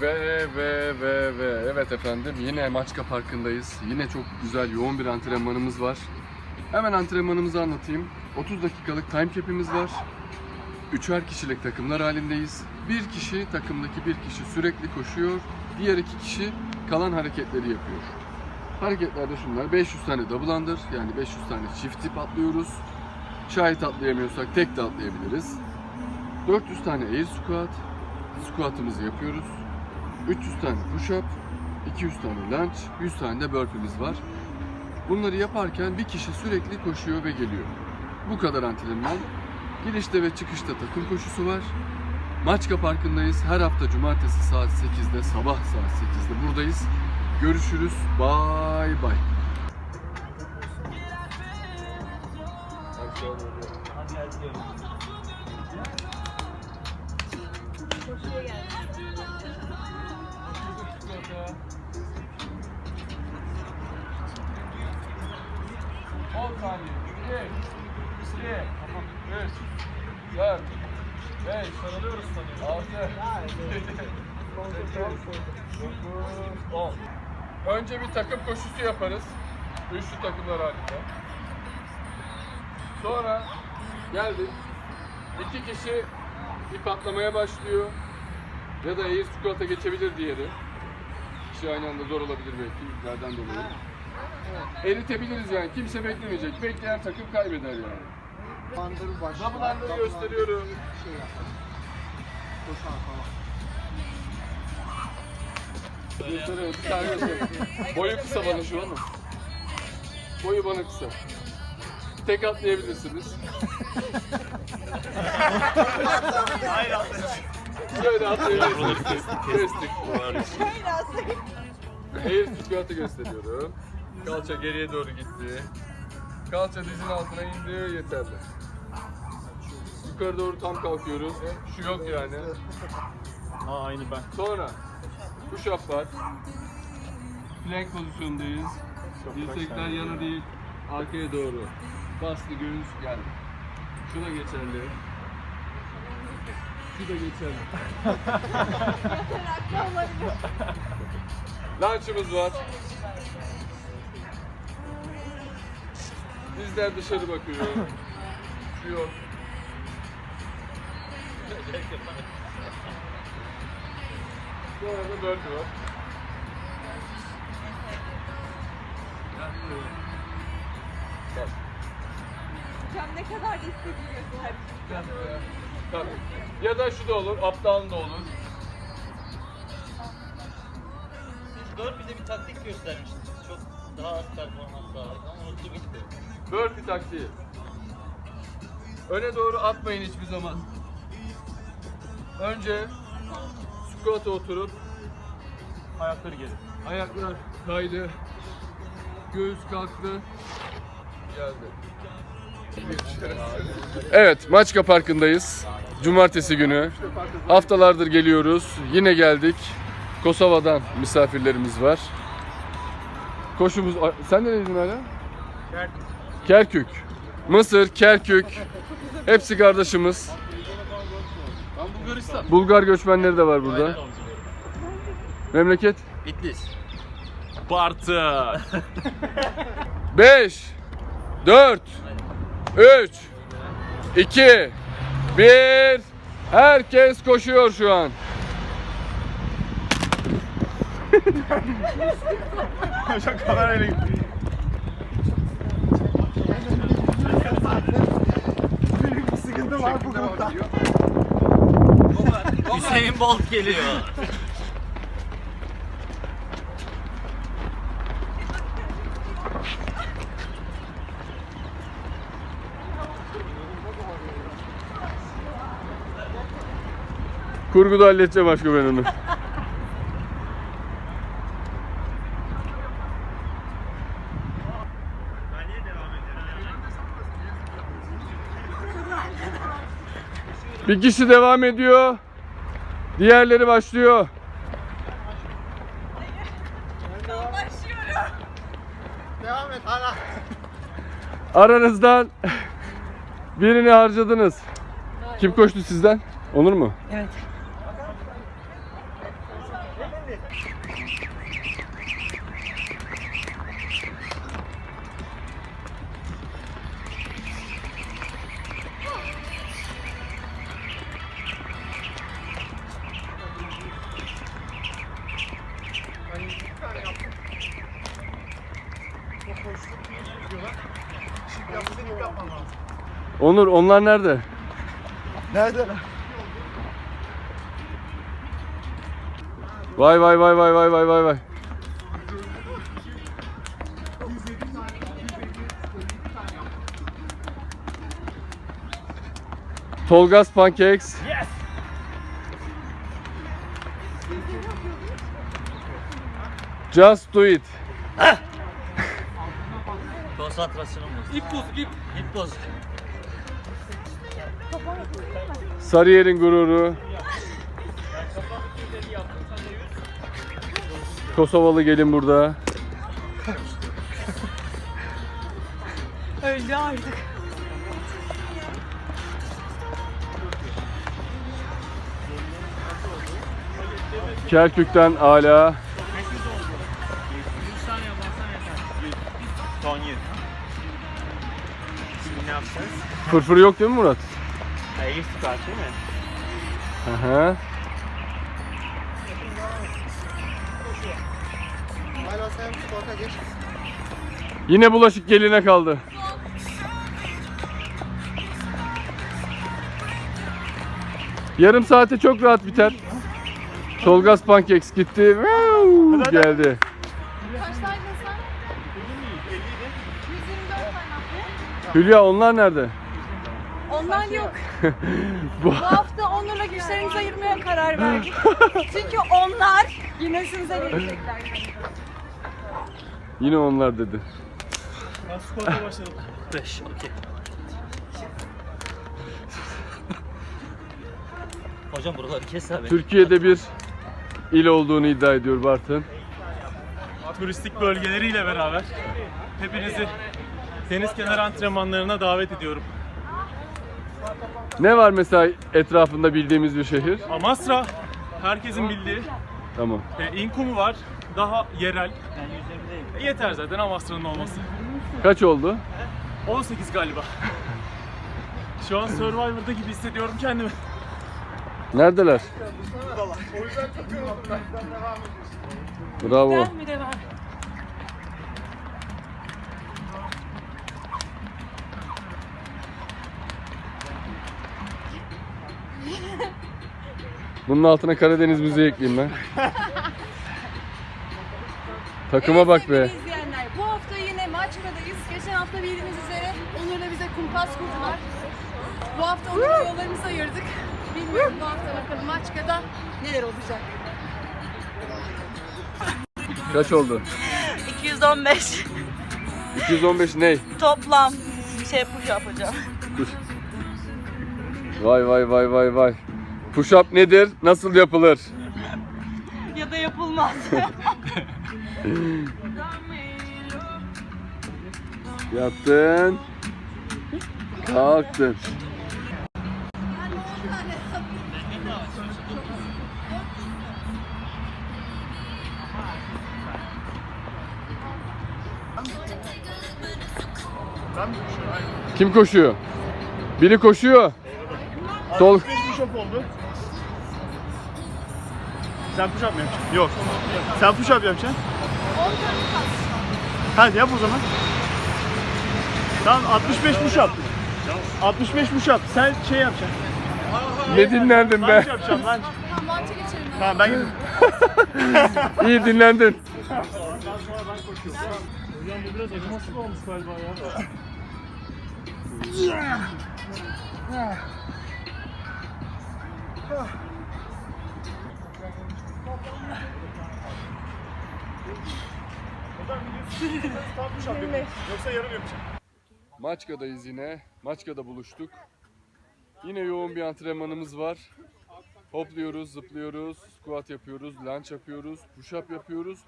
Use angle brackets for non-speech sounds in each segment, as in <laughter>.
Ve ve ve ve evet efendim yine Maçka Parkı'ndayız. Yine çok güzel yoğun bir antrenmanımız var. Hemen antrenmanımızı anlatayım. 30 dakikalık time cap'imiz var. Üçer kişilik takımlar halindeyiz. Bir kişi takımdaki bir kişi sürekli koşuyor. Diğer iki kişi kalan hareketleri yapıyor. Hareketlerde şunlar. 500 tane double under yani 500 tane çift tip atlıyoruz. Şayet atlayamıyorsak tek de atlayabiliriz. 400 tane air squat. Squat'ımızı yapıyoruz. 300 tane push-up, 200 tane lunge, 100 tane de burpee'miz var. Bunları yaparken bir kişi sürekli koşuyor ve geliyor. Bu kadar antrenman. Girişte ve çıkışta takım koşusu var. Maçka Parkı'ndayız. Her hafta cumartesi saat 8'de, sabah saat 8'de buradayız. Görüşürüz. Bye bye. Hadi. Koşuya geldim. 10 saniye. 1, 2, 3, 4, 5, Sarılıyoruz sanıyorum. 6, 7, 8, 9, 10. Önce bir takım koşusu yaparız. Üçlü takımlar halinde. Sonra geldik. İki kişi ip atlamaya başlıyor. Ya da air squat'a geçebilir diğeri. Kişi aynı anda zor olabilir belki iplerden dolayı. Eritebiliriz yani. Kimse beklemeyecek. Bekleyen takım kaybeder yani. Bandır baş. Gösteriyorum. Şey. Koşar falan. Bir gösteriyorum. Boyu kısa bana şu an. Boyu bana kısa. Tek atlayabilirsiniz. Hayır atlayalım. Şöyle atlayabilirsiniz. Kestik. Air squat'ı gösteriyorum. Kalça geriye doğru gitti. Kalça dizin altına indi yeterli. Yukarı doğru tam kalkıyoruz. Şu yok yani. Aa aynı ben. Sonra push up var. Plank pozisyondayız. Dirsekler yana değil, arkaya doğru. Bastı göğüs geldi. Şu da geçerli. Şu da geçerli. Yataraklı olabilir. <laughs> Lunch'ımız var. Dizler dışarı bakıyor. Şu yok. Bu arada bölgü var. Bak. Ne kadar da istediği göster. Tabii. Ya da şu da olur, down da olur. Siz dört bize bir taktik göstermiştiniz. Çok daha az performans sağlayıp ama unuttu gitti. Burpee taktiği. Öne doğru atmayın hiçbir zaman. Önce squat'a oturup Ayakları geri. ayaklar kaydı. Göğüs kalktı. Geldi. Evet, Maçka Parkı'ndayız. Cumartesi günü. Haftalardır geliyoruz. Yine geldik. Kosova'dan misafirlerimiz var. Koşumuz... Sen neredeydin hala? Kerkük. Mısır, Kerkük. Hepsi kardeşimiz. Bulgaristan. Bulgar göçmenleri de var burada. Memleket? Bitlis. Bartı. 5 4 3 2 1 Herkes koşuyor şu an. Hocam kamerayla gitti. Büyük var bu. Hüseyin Bolt geliyor. Kurguda halledeceğim aşkım ben onu. Bir kişi devam ediyor. Diğerleri başlıyor. Başlıyorum. Devam et hala. Aranızdan birini harcadınız. Kim koştu sizden? Onur mu? Evet abi. Onur onlar nerede? Nerede? Vay vay vay vay vay vay vay vay. Tolgas Pancakes. Yes. Just do it. Konsantrasyonum bozuldu. İp bozuk ip. İp bozuk. Sarıyer'in gururu. Kosovalı gelin burada. Öldü artık. Kerkük'ten Ala. Son yer. Şimdi ne yapacağız? Fırfır yok değil mi Murat? Hayır start değil mi? Aha. Hala sen sporta geç. Yine bulaşık geline kaldı. Yarım saate çok rahat biter. Tolgas Pancakes gitti. Wow, geldi. Kaçtaydın sen? 124 tane. Hülya onlar nerede? Onlar yok. <laughs> Bu hafta onlarla güçlerimizi ayırmaya karar verdik. <laughs> Çünkü onlar yine üstümüze gelecekler. Yine onlar dedi. Ben sporta başladım. 5 okey. Hocam buraları kes abi. Türkiye'de bir il olduğunu iddia ediyor Bartın. Turistik bölgeleriyle beraber hepinizi deniz kenarı antrenmanlarına davet ediyorum. Ne var mesela etrafında bildiğimiz bir şehir? Amasra herkesin bildiği. Tamam. E, İnkumu var. Daha yerel. E, yeter zaten Amasra'nın olması. Kaç oldu? 18 galiba. <laughs> Şu an Survivor'da gibi hissediyorum kendimi. Neredeler? Bravo. Bir de var. <laughs> Bunun altına Karadeniz müziği ekleyeyim ben. Takıma bak be. İzleyenler, bu hafta yine Maçka'dayız. Geçen hafta bildiğiniz üzere Onur'la bize kumpas kurdular. Bu hafta Onur'la yollarımızı ayırdık. Bilmiyorum bu hafta bakalım Maçka'da neler olacak. Kaç oldu? 215 215 ney? toplam şey push yapacağım. Vay vay vay vay vay. Push up nedir? Nasıl yapılır? Ya da yapılmaz. Yattın. Kalktın. Kim koşuyor? Biri koşuyor. Tol 5 push up oldu. Sen push up mı yapacaksın? Yok. Sen push up yapacaksın. Hadi yap o zaman. Tamam 65 push up. 65 push up. Sen şey yapacaksın. ne dinlendin be? Lunge yapacağım lunge. Maça geçelim. Tamam ben gidiyorum. <laughs> İyi dinlendin. Hocam bu biraz acımasız olmuş galiba ya. Hocam gidiyorsun. Tam up yapayım. Yoksa yarım yapacağım. Maçka'dayız yine. Maçka'da buluştuk. Yine yoğun bir antrenmanımız var. Hopluyoruz, zıplıyoruz, squat yapıyoruz, lunge yapıyoruz, push up yapıyoruz,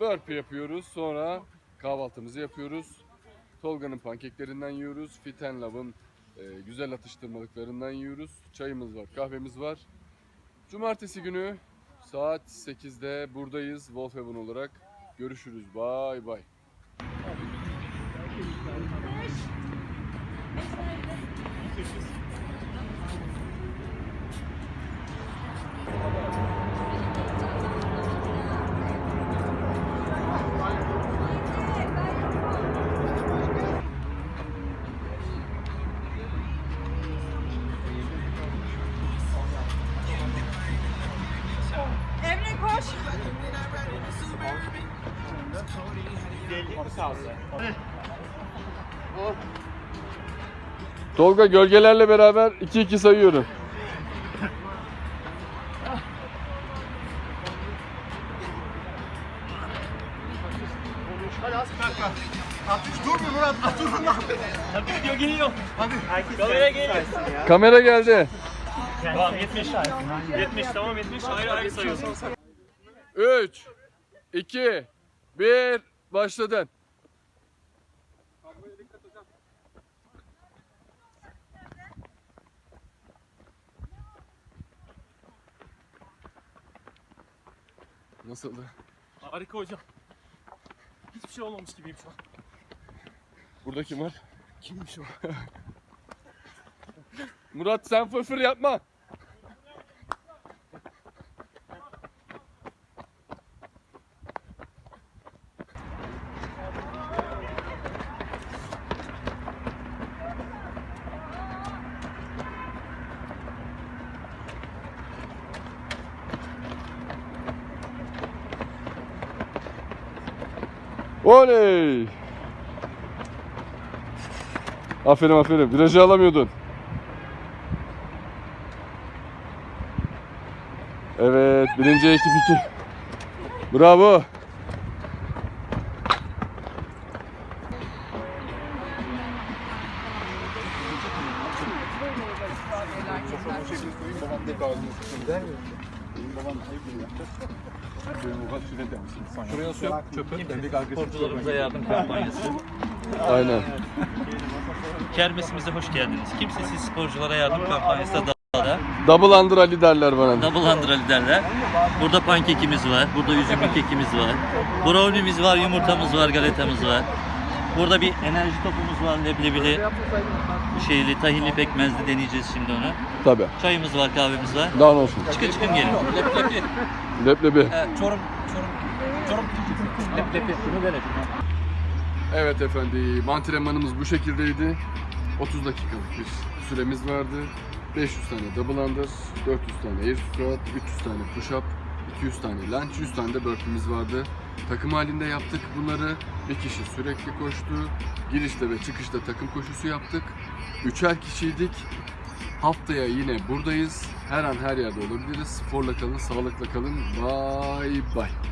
burpee yapıyoruz. Sonra kahvaltımızı yapıyoruz. Tolga'nın pankeklerinden yiyoruz. Fit Love'ın e, güzel atıştırmalıklarından yiyoruz. Çayımız var, kahvemiz var. Cumartesi günü Saat 8'de buradayız Wolfhaven olarak. Görüşürüz. Bay bay. Thank you. Tolga gölgelerle beraber 2-2 sayıyorum. Hadi az kanka. 60 dur mu Murat? Dur lan. Hadi video geliyor. Hadi. Kamera geldi. Tamam 70. 70 tamam 70. Ayrı ayrı sayıyorsun. 3 2 1 başladın. Nasıldı? Harika hocam. Hiçbir şey olmamış gibiyim şu an. Burada kim var? Kimmiş o? <laughs> Murat sen fırfır yapma. Oley! Aferin aferin. Virajı alamıyordun. Evet, birinci ekip iki. Bravo. Sporcularımıza yardım kampanyası. Aynen. Kermesimize hoş geldiniz. Kimsesiz sporculara yardım kampanyası da Dağda. Double under Ali derler bana. Double Under derler. Burada pankekimiz var. Burada üzümlü kekimiz var. Brownie'miz var, yumurtamız var, galetamız var. Burada bir enerji topumuz var, leblebili, şeyli, tahinli pekmezli deneyeceğiz şimdi onu. Tabii. Çayımız var, kahvemiz var. Daha ne olsun. Çıkın çıkın gelin. Leblebi. Leblebi. Çorum, çorum, çorum. Leblebi. Şunu verelim. Evet efendim, antrenmanımız bu şekildeydi. 30 dakikalık bir süremiz vardı. 500 tane double under, 400 tane air squat, 300 tane push up, 200 tane lunge, 100 tane de burpee'miz vardı. Takım halinde yaptık bunları. Bir kişi sürekli koştu. Girişte ve çıkışta takım koşusu yaptık. Üçer kişiydik. Haftaya yine buradayız. Her an her yerde olabiliriz. Sporla kalın, sağlıkla kalın. Bye bye.